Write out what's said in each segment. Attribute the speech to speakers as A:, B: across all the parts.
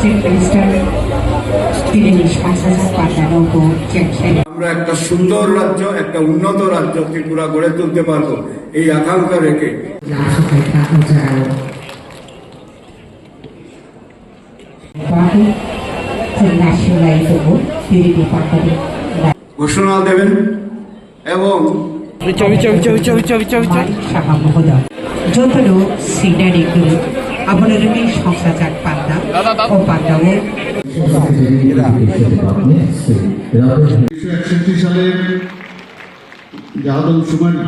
A: Chief minister
B: আমরা একটা সুন্দর রাজ্য একটা উন্নত রাজ্য ত্রিপুরা গড়ে তুলতে পারব। এই আকাঙ্ক্ষা রেখে। ঘোষণা দেবেন এবং
C: ছবি ছবি ছবি
A: গুরু আপনাদেরকে সংসাচার পান্ডা ও পান্ডাও
D: একষট্টি সালের যে আদমশুমারি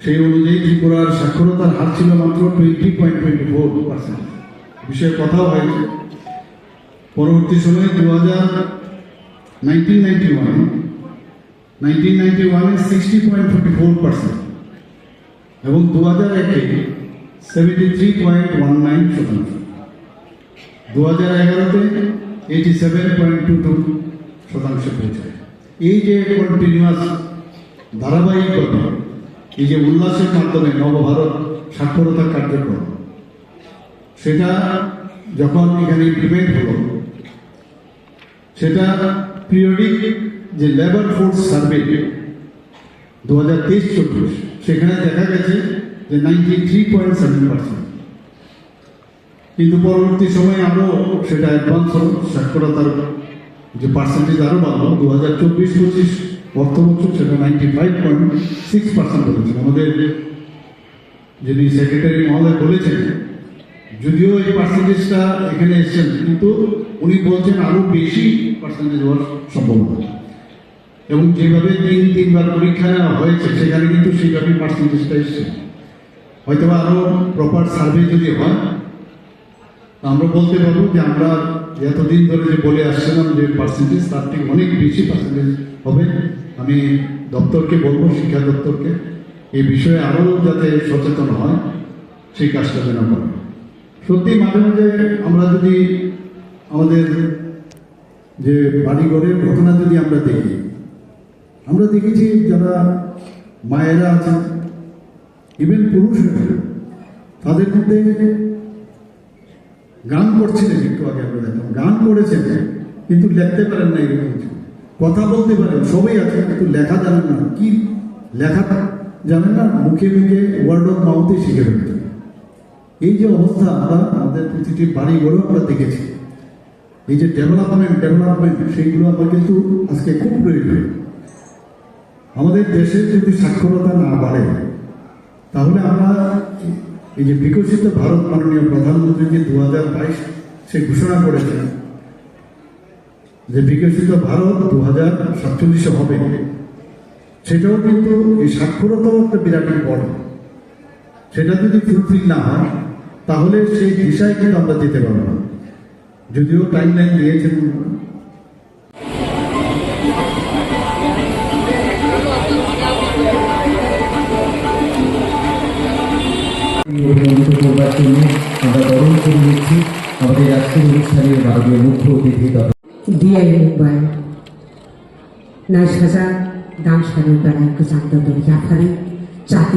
D: সেই অনুযায়ী ত্রিপুরার সাক্ষরতার হার ছিল মাত্র twenty point twenty four percent বিষয়ে কথাও হয়েছে, পরবর্তী সময়ে দু হাজার nineteen ninety one nineteen ninety ওয়ানে sixty point forty four percent এবং দু হাজার একে seventy three point one nine শতাংশ দু হাজার এগারোতে eighty seven point two two শতাংশে পৌঁছায় এই যে কন্টিনিউয়াস ধারাবাহিকতা এই যে উল্লাসের মাধ্যমে নবভারত সাক্ষরতা কার্যক্রম, সেটা যখন এখানে ইমপ্লিমেন্ট হলো, সেটা পিরিয়ডিক যে লেবার ফোর্স সার্ভে দু হাজার তেইশ চব্বিশ, সেখানে দেখা গেছে যে ninety three point seven percent কিন্তু পরবর্তী সময়ে আরও সেটা অ্যাডভান্স হল, সাক্ষরতার যে পার্সেন্টেজ আরও বাড়লো দু হাজার চব্বিশ পঁচিশ অর্থ বছর সেটা ninety five point six percent হয়েছে। আমাদের যিনি সেক্রেটারি মহোদয় বলেছেন, যদিও এই পার্সেন্টেজটা এখানে এসছেন কিন্তু উনি বলছেন আরও বেশি পার্সেন্টেজ হওয়ার সম্ভাবনা। এবং যেভাবে তিন তিনবার পরীক্ষা হয়েছে, সেখানে কিন্তু সেইভাবেই পার্সেন্টেজটা এসছে। হয়তো আরও প্রপার সার্ভে যদি হয় আমরা বলতে পারব যে আমরা এতদিন ধরে যে বলে আসছিলাম যে পার্সেন্টেজ তার থেকে অনেক বেশি পার্সেন্টেজ হবে, আমি দপ্তরকে বলব, শিক্ষা দপ্তরকে, এই বিষয়ে আরও যাতে সচেতন হয়, সেই কাজটা যেন করে সত্যি মাঝে মাঝে আমরা যদি আমাদের যে বাড়িঘরের ঘটনা যদি আমরা দেখি, আমরা দেখেছি যারা মায়েরা আছেন ইভেন পুরুষরা তাদের মধ্যে গান করছিলেন একটু আগে আমরা দেখলাম। গান করেছেন, কিন্তু লিখতে পারেন না এরকম কথা বলতে পারেন, সবই আছে কিন্তু লেখা জানেন না। কি লেখা জানেন না? মুখে মুখে ওয়ার্ড অফ মাউথে শিখে ফেলতে এই যে অবস্থা, আমরা আমাদের প্রতিটি বাড়ি ঘরেও আমরা দেখেছি। এই যে ডেভেলপমেন্ট ডেভেলপমেন্ট সেইগুলো আমরা কিন্তু আজকে খুব প্রয়োজন। আমাদের দেশের যদি সাক্ষরতা না বাড়ে তাহলে আমরা এই যে বিকশিত ভারত মাননীয় প্রধানমন্ত্রী যে দু হাজার বাইশ সে ঘোষণা করেছেন যে বিকশিত ভারত দু হাজার সাতচল্লিশে হবে। সেটাও কিন্তু এই সাক্ষরতাও একটা বিরাট ইম্পর্টেন্ট সেটা যদি ফুলফিল না হয়, তাহলে সেই দিশায় কিন্তু আমরা যেতে পারব না। যদিও টাইম লাইন দিয়েছেন
E: অভিনন্দিত করবার জন্য আমরা বরণ করে নিচ্ছি আমাদের আজকের অনুষ্ঠানের মাননীয় মুখ্য অতিথি তথা
A: DI Mumbai Naishaza Dan Sharu Barai Kuzando Dori Yafari Jati